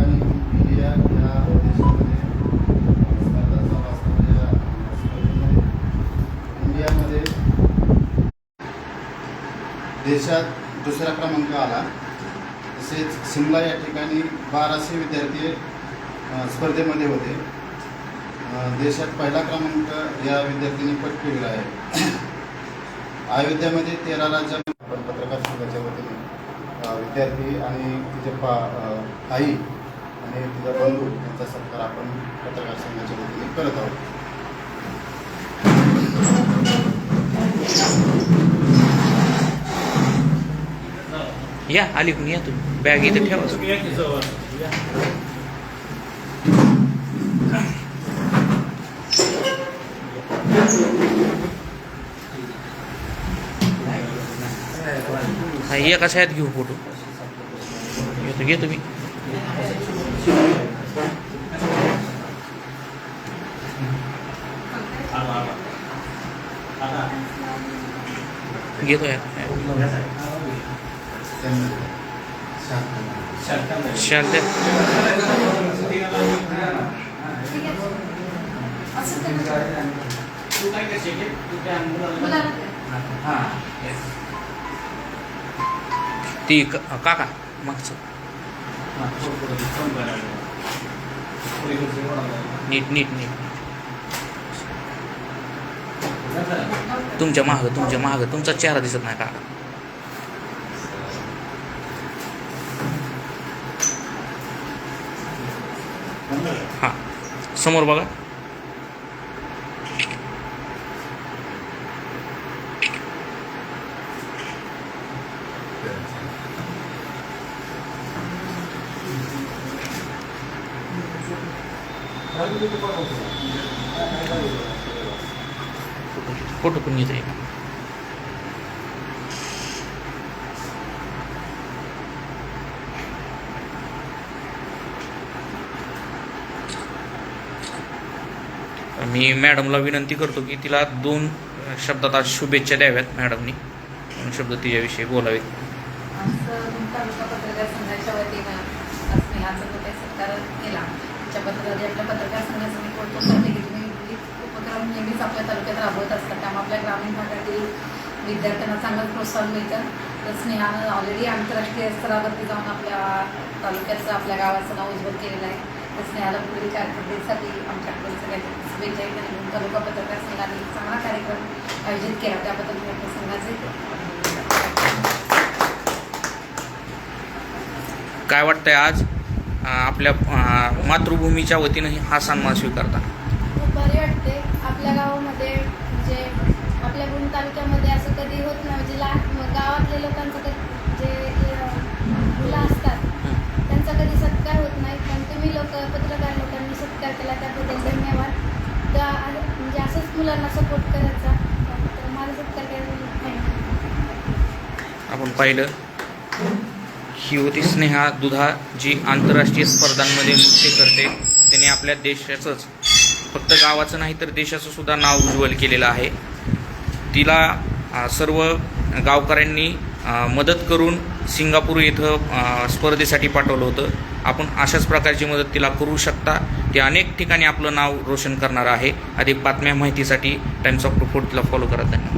आणि इंडिया या देशामध्ये स्पर्धा या स्पर्धेमध्ये इंडियामध्ये देशात दुसरा क्रमांक आला. तसेच शिमला या ठिकाणी बाराशे विद्यार्थी स्पर्धेमध्ये होते. देशात पहिला क्रमांक या विद्यार्थ्यांनी पटकविला आहे. अयोध्यामध्ये तेरा राज्य पत्रकार संघाच्या वतीने विद्यार्थी आणि तिचे पा आई आणि तुझा बंधू यांचा सत्कार आपण पत्रकार संघाच्या वतीने करत आहोत. या अलीकडून या तुम्ही बॅग इथे ठेवा. हा एका सायात घेऊ फोटो. घेतो घे तुम्ही घेतो या शांत ती क- काका मागचं नीट नीट नीट. तुमच्या मागं तुमच्या मागं. तुमचा चेहरा दिसत नाही का हां. समोर बघा. फोटो पण येते मी मॅडमला विनंती करतो की तिला दोन शब्दात आज शुभेच्छा द्याव्यात मॅडमनी. दोन शब्द तिच्याविषयी बोलावेत. तालुका पत्रकार संघाच्या वतीनं आज स्नेहाचा सत्कार केला. त्या पत्रकार आपल्या पत्रकार संघाचं मी कौतुक करते की तुम्ही उपक्रम नेहमीच आपल्या तालुक्यात राबवत असतात. त्यामुळे आपल्या ग्रामीण भागातील विद्यार्थ्यांना चांगलं प्रोत्साहन मिळतं. तर स्नेहानं ऑलरेडी आंतरराष्ट्रीय स्तरावरती जाऊन आपल्या तालुक्याचं आपल्या गावाचं नाव उज्ज्वल केलेलं आहे. तर स्नेहाला पुढील कारकिर्दीसाठी आमच्याकडून सगळ्यांच्या शुभेच्छा आणि तालुका पत्रकार संघाने चांगला कार्यक्रम आयोजित केला. त्याबद्दल मी आपल्या संघाचे काय वाटतंय आज? आपल्या मातृभूमीच्या वतीनं हा सन्मान स्वीकारता. खूप भारी वाटते. आपल्या गावामध्ये म्हणजे आपल्या गुण तालुक्यामध्ये असं कधी होत नाही. म्हणजे लहान गावातल्या लोकांचं कधी जे मुलं असतात त्यांचा कधी सत्कार होत नाही. पण तुम्ही लोक पत्रकार लोकांनी सत्कार केला त्याबद्दल धन्यवाद. त्या म्हणजे असंच मुलांना सपोर्ट करायचा. तर मला सत्कार करायला आपण पाहिलं. ही होती स्नेहा दुधा जी आंतरराष्ट्रीय स्पर्धांमध्ये नृत्य करते. त्याने आपल्या देशाचंच फक्त गावाचं नाही तर देशाचं सुद्धा नाव उज्ज्वल केलेलं आहे. तिला सर्व गावकऱ्यांनी मदत करून सिंगापूर इथं स्पर्धेसाठी पाठवलं होतं. आपण अशाच प्रकारची मदत तिला करू शकता. ती अनेक ठिकाणी आपलं नाव रोशन करणार आहे. अधिक बातम्या माहितीसाठी टाइम्स ऑफ रिपोर्ट तिला फॉलो करत आहे